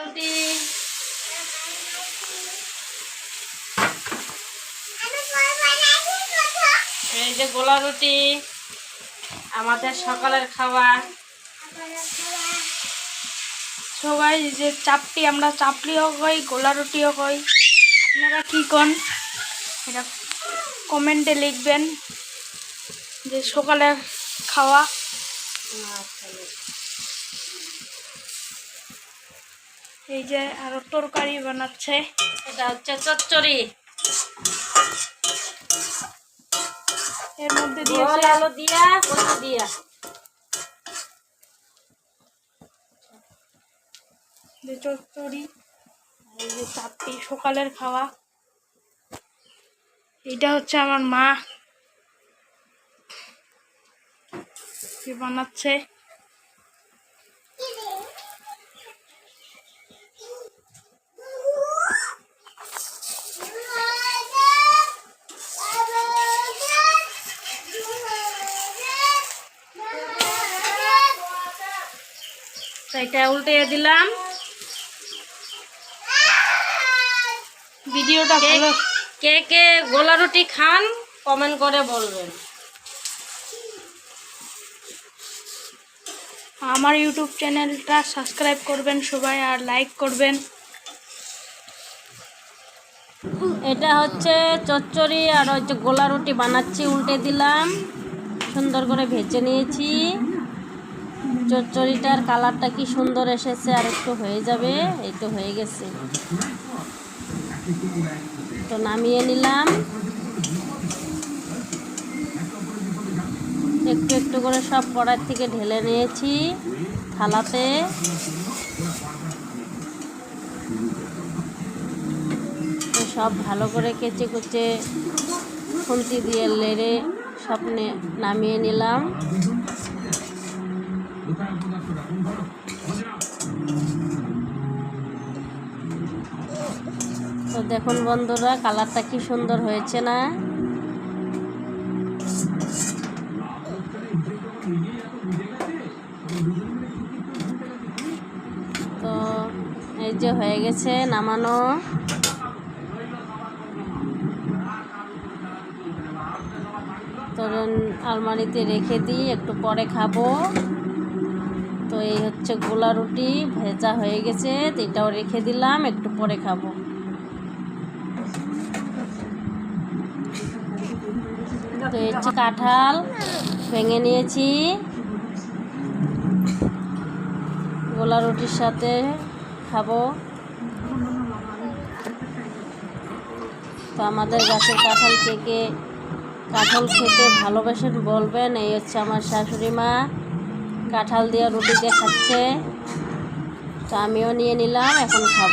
রুটি এই যে গোলা রুটি, আমাদের সকালের খাবার। সবাই যে চাপটি আমরা চাপলিও কই গোলা রুটিও কই আপনারা কি কন? এটা কমেন্টে লিখবেন যে সকালের খাওয়া। এই যে আরও তরকারি বানাচ্ছে এটা হচ্ছে চচ্চড়ি। এর মধ্যে দিয়েছে আলু দিয়া কচু দিয়া। যে চচ্চড়ি এই যে চাপটি সকালের খাওয়া। এটা হচ্ছে আমার মা। বানাচ্ছে? তো এটা উল্টে দিলাম। ভিডিওটা কে কে কে গোলা রুটি খান কমেন্ট করে বলবেন। আমার ইউটিউব চ্যানেলটা সাবস্ক্রাইব করবেন সবাই আর লাইক করবেন। এটা হচ্ছে চচ্চড়ি আর হচ্ছে গোলা রুটি বানাচ্ছি উল্টে দিলাম। সুন্দর করে ভেজে নিয়েছি। চচ্চড়িটার কালারটা কি সুন্দর এসেছে আর একটু হয়ে যাবে, এই তো হয়ে গেছে। তো নামিয়ে নিলাম। একটু একটু করে সব কড়ার থেকে ঢেলে নিয়েছি থালাতে। সব ভালো করে কেচে কুচে খুন্তি দিয়ে লেড়ে সব নামিয়ে নিলাম। তো দেখুন বন্ধুরা, কালারটা কি সুন্দর হয়েছে না? তো এই যে হয়ে গেছে নামানো। তো আলমারিতে রেখে দিই, একটু পরে খাব। তো এই হচ্ছে গোলা রুটি, ভেজা হয়ে গেছে, তো এটাও রেখে দিলাম, একটু পরে খাব। তো এই হচ্ছে কাঁঠাল, ভেঙে নিয়েছি। গোলা রুটির সাথে খাব। তো আমাদের গাছের কাঁঠাল থেকে কাঁঠাল খেতে ভালোবাসেন বলবেন, এই হচ্ছে আমার শাশুড়ি মা। কাঁঠাল দিয়ে রুটি দিয়ে খাচ্ছে। তা আমিও নিয়ে নিলাম এখন খাব।